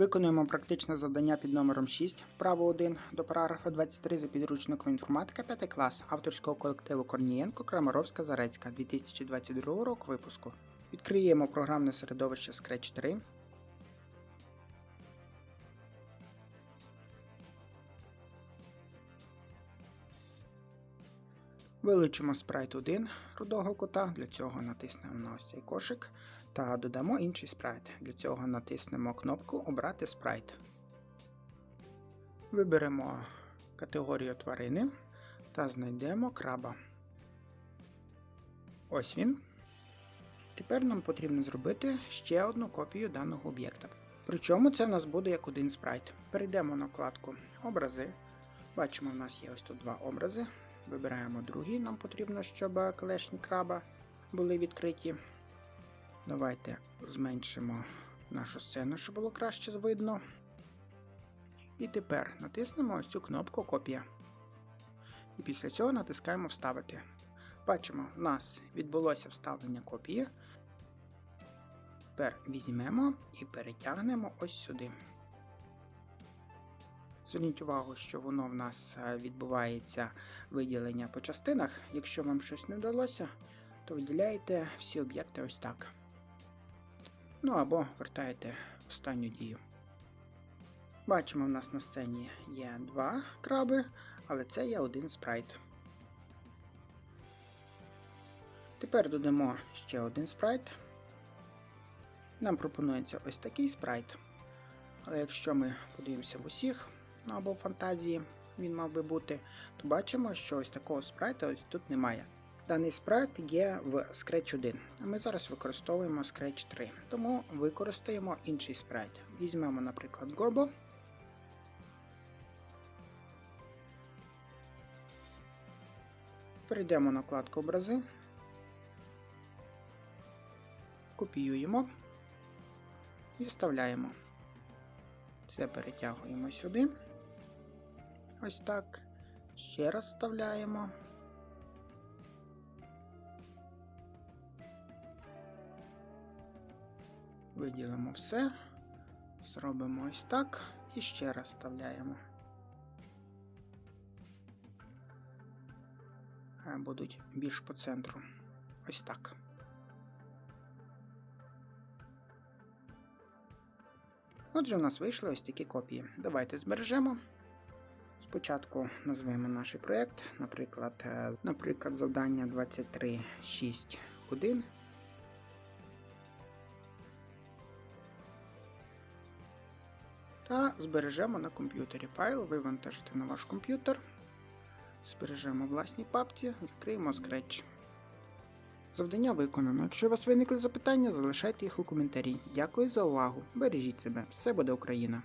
Виконуємо практичне завдання під номером 6, вправо 1 до параграфа 23 за підручником інформатика 5 клас авторського колективу Корнієнко Крамаровська Зарецька 2022 року випуску. Відкриємо програмне середовище Scratch 3. Вилучимо спрайт 1 рудого кота, для цього натиснемо на ось цей кошик та додамо інший спрайт. Для цього натиснемо кнопку Обрати спрайт. Виберемо категорію тварини та знайдемо краба. Ось він. Тепер нам потрібно зробити ще одну копію даного об'єкта. Причому це в нас буде як один спрайт. Перейдемо на вкладку Образи. Бачимо, в нас є ось тут два образи. Вибираємо другий, нам потрібно, щоб клешні краба були відкриті. Давайте зменшимо нашу сцену, щоб було краще видно. І тепер натиснемо ось цю кнопку Копія. І після цього натискаємо Вставити. Бачимо, у нас відбулося вставлення копії. Тепер візьмемо і перетягнемо ось сюди. Зверніть увагу, що воно в нас е, відбувається виділення по частинах. Якщо вам щось не вдалося, то виділяєте всі об'єкти ось так. Ну або вертаєте останню дію. Бачимо, в нас на сцені є два краби, але це є один спрайт. Тепер додамо ще один спрайт. Нам пропонується ось такий спрайт. Але якщо ми подивимося в усіх, ну або фантазії він мав би бути, то бачимо, що ось такого спрайта ось тут немає. Даний спрайт є в Scratch 1, а ми зараз використовуємо Scratch 3, тому використаємо інший спрайт. Візьмемо, наприклад, Горбо. Перейдемо на вкладку Образи, копіюємо і вставляємо. Це перетягуємо сюди. Ось так. Ще раз вставляємо. Виділимо все. Зробимо ось так і ще раз вставляємо. Будуть більш по центру. Ось так. Отже, у нас вийшли ось такі копії. Давайте збережемо. Спочатку назвемо наш проєкт, наприклад, е, наприклад, завдання 23.6.1. Та збережемо на комп'ютері файл, вивантажити на ваш комп'ютер. Збережемо власній папці, відкриємо Scratch. Завдання виконано. Якщо у вас виникли запитання, залишайте їх у коментарі. Дякую за увагу. Бережіть себе, все буде Україна!